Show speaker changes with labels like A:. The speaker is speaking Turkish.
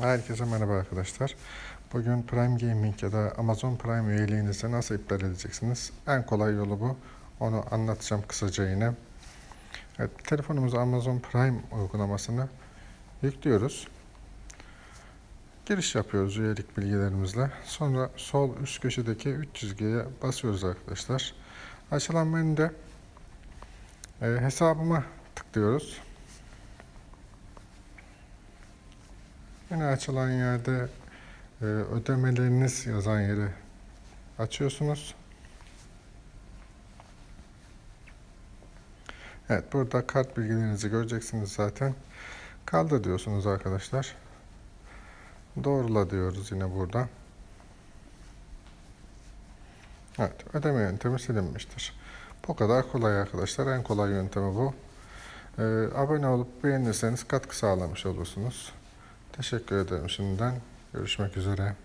A: Herkese merhaba arkadaşlar. Bugün Prime Gaming ya da Amazon Prime üyeliğinizi nasıl iptal edeceksiniz? En kolay yolu bu. Onu anlatacağım kısaca yine. Evet, telefonumuza Amazon Prime uygulamasını yüklüyoruz. Giriş yapıyoruz üyelik bilgilerimizle. Sonra sol üst köşedeki 3 çizgiye basıyoruz arkadaşlar. Açılan menüde e, hesabıma tıklıyoruz. Yine açılan yerde e, ödemeleriniz yazan yeri açıyorsunuz. Evet burada kart bilgilerinizi göreceksiniz zaten. Kaldır diyorsunuz arkadaşlar. Doğrula diyoruz yine burada. Evet ödeme yöntemi silinmiştir. Bu kadar kolay arkadaşlar. En kolay yöntemi bu. Ee, abone olup beğenirseniz katkı sağlamış olursunuz. Teşekkür ederim şimdiden. Görüşmek üzere.